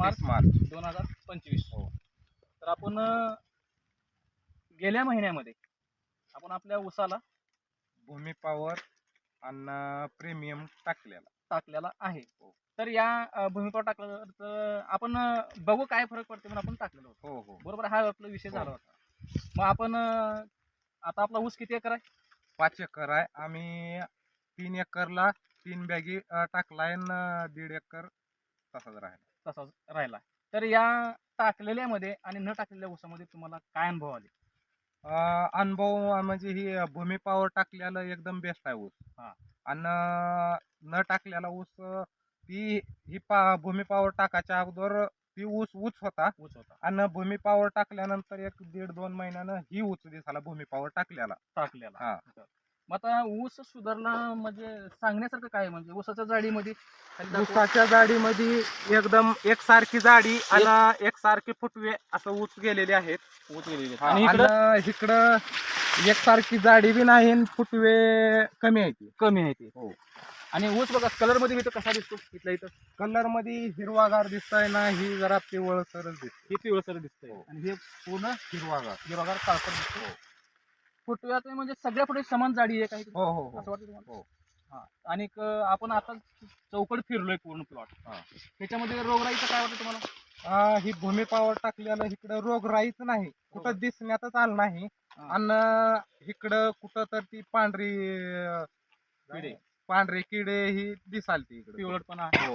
मार्च मार्च. दोन हजार पंचवीस. हो. तर आपण गेल्या महिन्यामध्ये आपण आपल्या उसाला भूमी पॉवर आणि प्रीमियम टाकलेला. टाकलेला आहे. हो. तर या भूमिकावर टाकलं तर आपण बघू काय फरक पडते म्हणून आपण टाकलेलं होतं. हो हो. बरोबर हा आपला विषय हो. झाला होता. मग आपण आता आपला ऊस किती एकर आहे? पाच एकर आहे. आम्ही तीन एकरला तीन बॅगी टाकलाय दीड एकर तसाच राहिला. तसाच राहिला. तर या टाकलेल्यामध्ये आणि न टाकलेल्या ऊसामध्ये तुम्हाला काय अनुभव आले? अं, अनुभव म्हणजे ही भूमी पॉवर टाकलेला एकदम बेस्ट आहे ऊस. हा. आणि न टाकलेला ऊस अं, ती ही पा भूमी पॉवर टाकायच्या अगोदर ती ऊस ऊच होता. ऊस होता. आणि भूमी पॉवर टाकल्यानंतर एक दीड दोन महिन्यानं ही ऊच दिसाला भूमी पॉवर टाकलेला टाकलेला हा. मग आता ऊस सुधारला म्हणजे सांगण्यासारखं काय आहे? म्हणजे ऊसाच्या जाडीमध्ये खाली दाखव. ऊसाच्या जाडीमध्ये एकदम एकसारखी जाडी आणि एकसारखे फुटवे असं ऊस गेलेले आहेत. ऊस गेलेले. आणि आणि इकडं इकडं एकसारखी जाडी बी नाही आणि फुटवे कमी आहेत. कमी आहे ते हो. आणि ऊस बघा कलरमध्ये इथं कसा दिसतो? इथल्या इथं. कलरमध्ये हिरवागार दिसतंय ना ही जरा पिवळ सरळ दिसते हे पिवळसर दिसतंय. हो. आणि हे पूर्ण हिरवागार. हिरवागार काळपट दिसतो फुटव्यात म्हणजे सगळ्या फुटे समान जाडी आहे काही हो हो हो. असं वाटतं तुम्हाला? हो. हा. आणि एक, आपण आता चौकड फिरलोय पूर्ण प्लॉट हा. त्याच्यामध्ये रोगराईचं काय वाटतं तुम्हाला? आ, ही भूमी पावर टाकलेलं इकडं रोग राहीच नाही. कुठं रोग. दिसण्यातच आलं नाही. हा. आणि इकडं कुठं तर ती पांढरी अं, किडे. पांढरे किडे ही दिसालती इकडे. पिवळटपणा हो.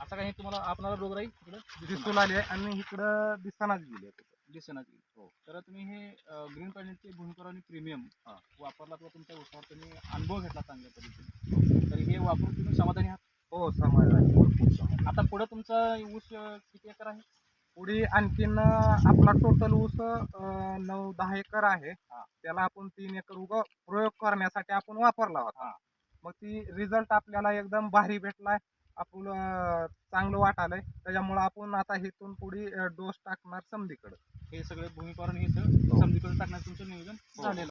असं काही तुम्हाला आपणाला रोगराई तिकडे दिसून आली? आहे. आणि इकडं दिसतानाच गेली आहे. कुठं. दिसेना गेली. हो तर तुम्ही हे ग्रीन पॅनेलचे भूमिकर आणि प्रीमियम वापरला किंवा तुमच्या उसावर तुम्ही अनुभव घेतला चांगल्या पद्धतीने. तर हे वापरून तुम्ही समाधानी आहात? हो समाज आता पुढे तुमचा ऊस किती एकर आहे? पुढे आणखीन आपला टोटल ऊस नऊ दहा एकर आहे. हा. त्याला आपण तीन एकर उग प्रयोग करण्यासाठी आपण वापरला होता. हा. मग ती रिझल्ट आपल्याला एकदम भारी भेटलाय. आपण अं, चांगलं वाटालंय त्याच्यामुळे आपण आता इथून पुढे डोस टाकणार समधीकडे हे सगळे भूमिकर आणि हे सगळं समजीकडे टाकण्याचं तुमचं नियोजन हो. झालेलं